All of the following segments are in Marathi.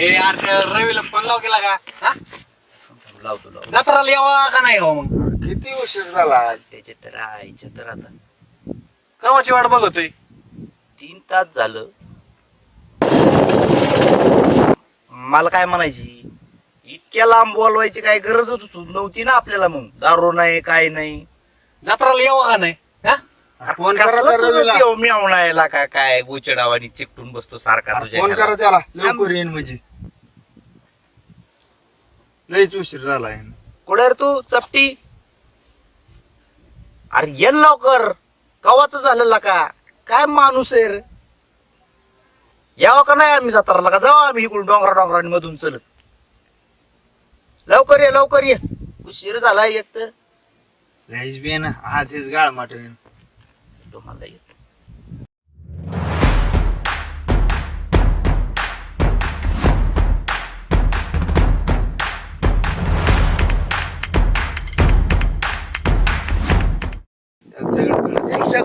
ए यार त्या रवीला फोन लाव केला का? हा? लावतो लावतो जत्राला यावा का नाही यावं मग? किती उशीर झाला? त्याचे तर आईच्या तर आता. केव्हाची वाट बघतोय? तीन तास झालं. मला काय म्हणायची? इतक्या लांब बोलवायची काय गरजच नव्हती ना आपल्याला मग. दारू नाही काय नाही. जत्राला यावं का नाही? हा? फोन कसलं करा त्या तुझं रवीला. देव म्यावणायला का काय? गोचडावानी चिकटून बसतो सारखा तुझ्या फोन. करा त्याला. लवकर येईन म्हणजे. लईच उशीर झालाय कुठे रे तू? चपटी? अरे ये ना लवकर. कवाच झालेला का? काय माणूस आहे रे? यावं का नाही आम्ही जत्राला? का जाऊ आम्ही इकडून डोंगरा डोंगरांनी मधून चलत? लवकर ये लवकर ये. उशीर झाला एक तर. लईच बी ना आधीच गाळ माट तुम्हाला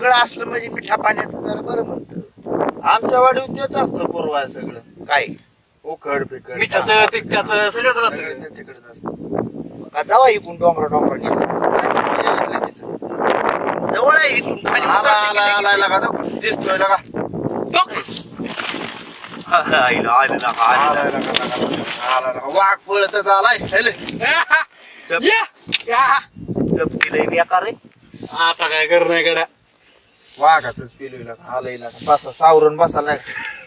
सगळं असलं म्हणजे मिठा पाण्याचं जरा बरं म्हणत आमच्या वाडीत तेच असतं पूर्वाय सगळं काय उकड पिकड मिठाचं तिखटाचं सगळंच राहतं त्याच्याकडेच असतं का जावा इकडून डोंगरा लगेच. जवळ आहे इथून खाली आला उतरलं आला की आला लगेच आला का तो? दिसतोय लगा आला, आला, आला, आला. आला लगा, लगा, लगा. आला लगा. वाघ पळतच आलाय हेले. चप- या! या! चपटी लय बेकार रे आता काय कर नाही गड्या वाघाच लगा आलंय बसा सावरून बसायला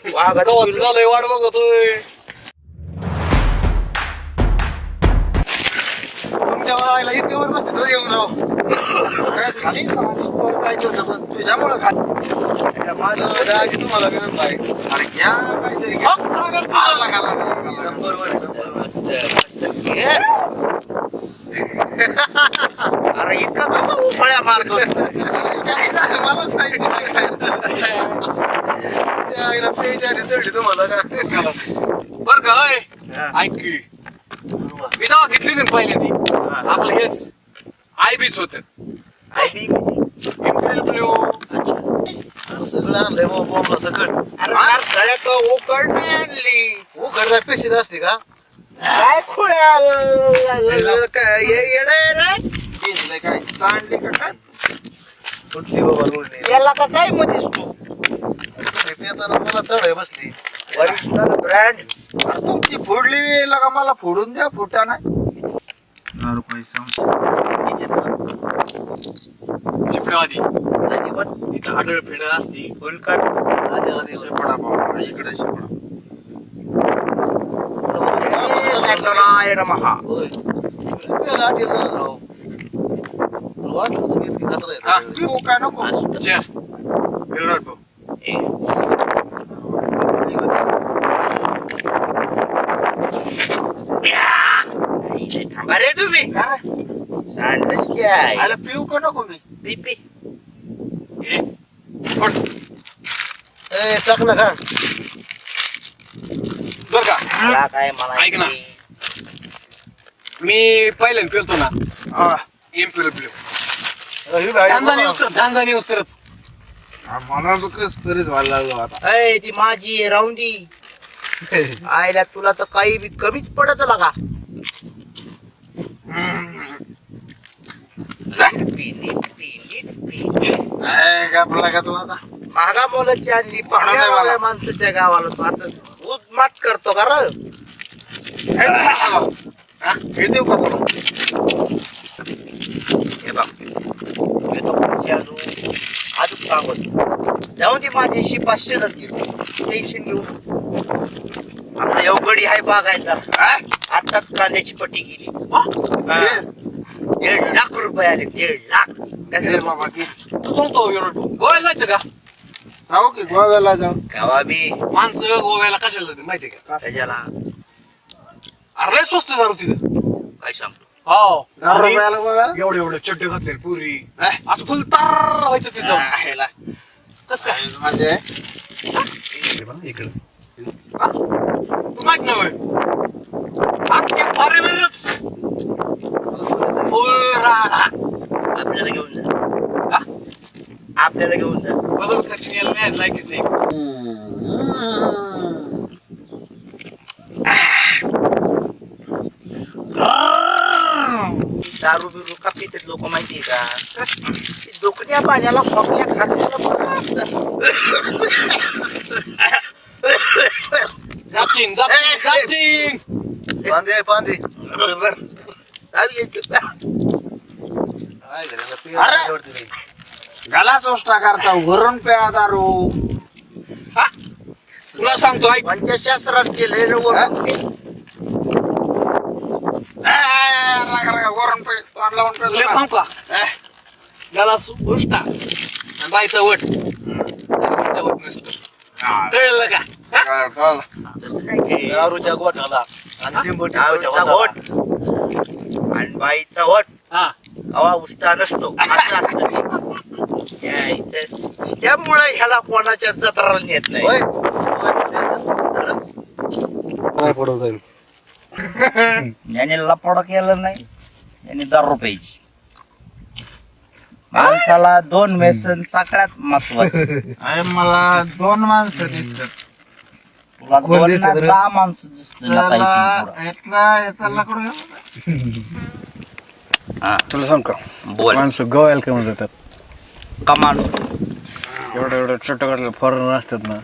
वाघाचं कवाच पिल्लू. झालंय वाट बघतोय. तुमच्या वाघाला इतके वर बसते तो येऊन राव. अरे खाली जायचं पण तुझ्यामुळं खाली. माझं राग तुम्हाला विनंती आहे अरे घ्या काहीतरी घ्या. अरे इतका कसा उफळ्या मारतो काय झालं मला सांगितलं नाही काय. त्या आईला प्यायच्या आधी चढली तुम्हाला का बर का होय? ऐक की मी घेतली ना पहिले ती. आपलं हेच आय बीच होत. आय बी ब्ल्यू सगळं आणलंय बॉम्बला सगळं अरे फार सळ्या तो उकड नाही आणली. उघडला पेशीत असते का? काय खुळ्या येडं आहे रे भिजलंय काय सांडली का काय? कुठली बाबा रोडली याला का काय मध्येस तू? पेताना मला चढ बसली. ब्रँड अरे तुमची फोडली का मला फोडून द्या फुटा नाही. पैसा चिपण्यावादी अजिबात इथं आडळ फेड असती. फुलकर आजाला दिवस पडा बाबा इकडे शिपडा. हा. पिऊ काय नको. च्या एवढं भाऊ अरे तुम्ही. काय रे? सांडच काय आला पिऊ का नको मी? P P. ए, पड. ए चक ना का बर का? मला काय ऐक ना. मला मी पहिल्यांदा पेलतो ना. हा. एम पिलो पिलो उस्तर झांझानी उस्तरच हा, मला कस तरीच व्हायला लागलो आता. ती माझी आहे, राहून दी आयला तुला तर काही बी कमीच पडत लागा पी, नीट पी, नीट पी. काय कापला का तू आता माणसाच्या गावाला तू असं मात करतो का र? हा, हे देऊ का तुला हे बघ हे तो पुढची अजून अजून सांगत जाऊन ती माझी शी पाचशे जात टेन्शन घेऊ आपला एवढी आहे बागायचा आताच कांद्याची पट्टी गेली. दीड लाख रुपये आले दीड लाख. कसं बाबा की तू सांगतो गोव्याला जायचं का? जाऊ की गोव्याला जाऊ. गावा बी. माणसं गोव्याला कशाला जाते माहितीये का? त्याच्याला अरे स्वस्त दारू तिथं. काय सांगतो? हो. एवढे एवढे चड्डे घातले पुरी. असं फुल तर व्हायचं तिथं. Daru biru kapit itu main tiga. Itu kenapa nyala foknya? पांदे पांदे. काय काय करायचं अरे! गला चोष्टा करता वरून प्या दारू हा? तुला सांगतो ऐक. पंचशास्त्रात केलंय रे वरून. ते. ए, रागा, रागा, वरून पे तोंड लावून पे तुला का? उष्टा आणि बाईचा वट. उलटा वट नसतो कळलं की. दारूच्या गोठाला वादाला. वट आणि बाईचा वट हा. हवा उष्टा नसतो. त्यामुळे ह्याला कोणाच्या जत्राला नेत नाही. आहे? ज्याने लपड केलं नाही. त्याने दारू प्यायची. माणसाला दोन व्यसन सगळ्यात महत्वाचं. मला दोन माणसं दिसतात. ना गेला? तुला सांग का. बोल. माणसं गोव्याला काय म्हणतात कमांडो एवढं एवढं छोटं फॉरेनर असतात ना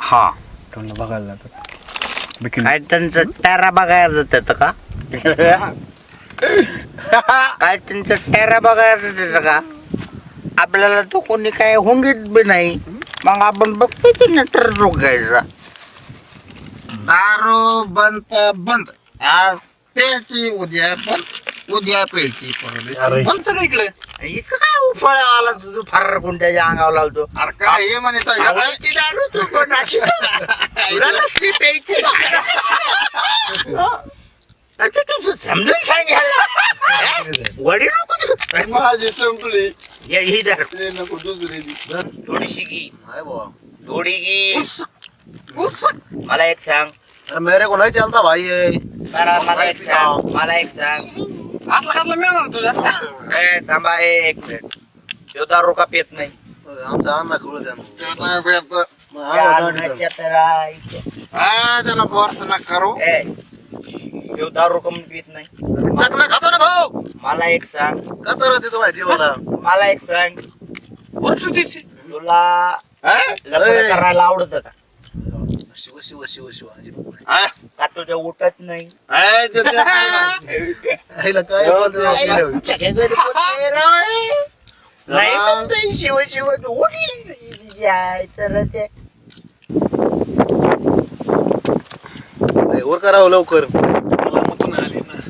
हा. त्यांना बघायला जातात. काय त्यांचं टॅरा बघायला जातात का? काय त्यांचं टॅरा बघायला जातात का? आपल्याला तो कोणी काय हुंगीत बी नाही. मग आपण बघतो ते नटर रोगायचा दारू बंद बंद. आज प्यायची उद्या बंद. उद्या प्यायची. बंद इतकं काय उफाळा आला तू? फार कोणत्याच्या अंगावर लावतो अरे काय हे म्हणे आवडती दारू तू पण अशी तुला नसली प्यायची अच्छा तू समजून सांगायला. वडील नको तू. माझी संपली. ये ही नको दुसरी. थोडीशी घी. बुवा. थोडी घी. उस. मला एक सांग. अरे मेरे को नहीं चलता भाई ये. मला मला एक सांग. मला एक सांग. असला कसला मिळणार तुझा? ए थांबा ए एक मिनिट. तो दारू का पेत नाही? आमचा खोळ द्या. आ, त्याला फोर्स न करू. ए तो दारू कमी पित नाही? चांगला खातो ना भाऊ. मला एक सांग. का तर ते तुम्हाला जीवाला. मला एक सांग. तुला हा? लग्न ए. करायला आवडत का? शिव शिव शिव शिव. अजिबात नाही. हा? का तुझ्या उठत नाही ते- ते- आईला काय बोलतो राव. नाही शिव शिव उठली आई तर ते. नाही, वर करावं लवकर? मला मुतून आली ना.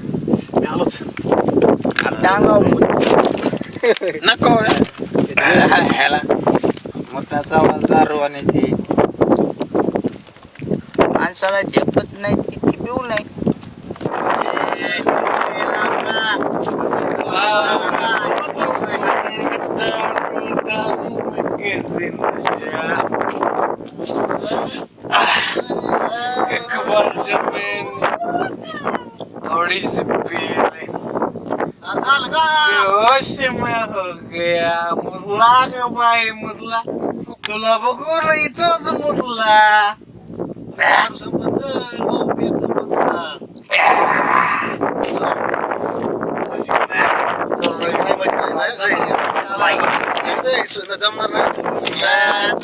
मी आलोच. आमच्या अंगावर मुत. नको ह्याला मग त्याचा आवाज दारू आणि ती माणसाला झेपत नाही तितकी पिऊ नाही जमीन थोड़ी सी पी ली बेहोश मैं हो गया मुरला. ग बाई मुरला. तुला बघून इथंच मुरला.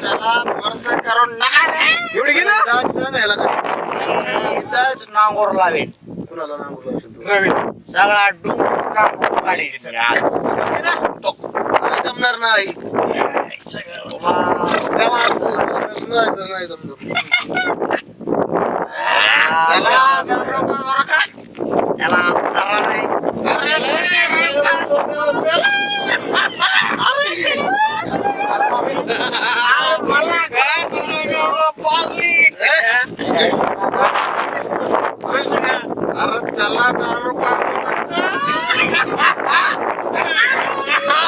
त्याला फोर्स करून नका एवढी ना सांगायला का इथंच नांगोर लावेन कुणाला नाव बोलू असेल तो? रवी सगळा डूब नांगोर काढेन. नाही जमणार नाही वा. नाही तर नाही जमणार. त्याला जरा जरा का? त्याला जरा नाही. मला काय तुला पाळली अरे त्याला दारू पाजू अरे त्याला दारू पाजू नका तुम्ही त्याला नका पाजू दारू. एवढं कुठं वाढलं खाली जेवायला करू शकत नाही. अरे तू ये बाई मला वाटलं नाही. इकडं बघ. मला आता एका- एकाला कोणाच लावतो तुम्हाला थांबा. तुला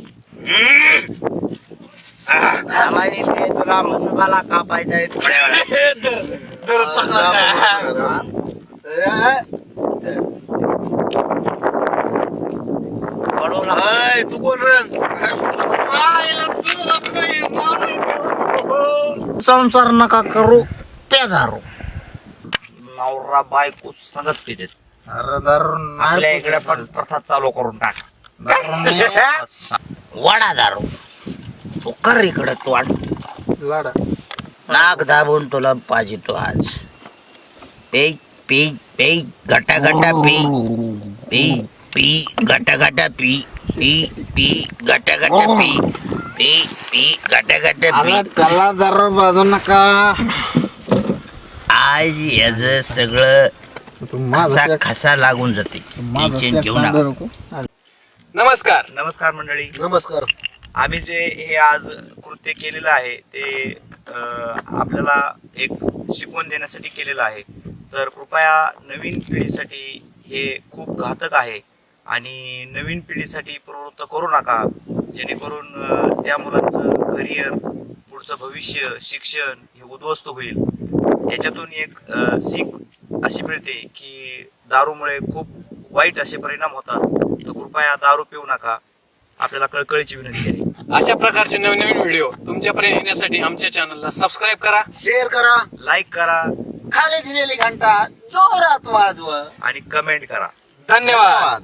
सामान्य ते तुला मसुबाला कापायचा आहे थोड्या वेळात पडवला हाय, तू कोण रे संसार नका करू पेदारू नवरा बायको संगत पिते अरे दारू नाही आपल्या इकडे पण प्रथा चालू करून टाक. वडा दारू तू कर इकडे तू आण लाडा. नाक दाबून तुला पाहिजे तो आज. पी पी पी गटा गटा पी पी पी गटा गटा पी पी पी गटा गटा पी पी पी गटा गटा अरे पी त्याला दारू बाजू नका. आज याच सगळं खसा खसा लागून जाते. टेन्शन घेऊ नका. नमस्कार. नमस्कार मंडळी. नमस्कार. आम्ही जे हे आज कृत्य केलेलं आहे ते अं, आपल्याला एक शिकवण देण्यासाठी केलेलं आहे. तर कृपया नवीन पिढीसाठी हे खूप घातक आहे आणि नवीन पिढीसाठी प्रवृत्त करू नका जेणेकरून अं, त्या मुलांचं करिअर पुढचं भविष्य शिक्षण हे उद्ध्वस्त होईल. याच्यातून एक अं, सीख अशी मिळते की दारूमुळे खूप वाईट असे परिणाम होतात तर कृपया दारू पिऊ नका. आपल्याला कळकळीची विनंती आहे. अशा प्रकारचे नवीन नवीन व्हिडिओ तुमच्यापर्यंत येण्यासाठी आमच्या चॅनलला सबस्क्राईब करा. शेअर करा. लाईक करा. खाली दिलेली घंटा जोरात वाजवा. आणि कमेंट करा. धन्यवाद.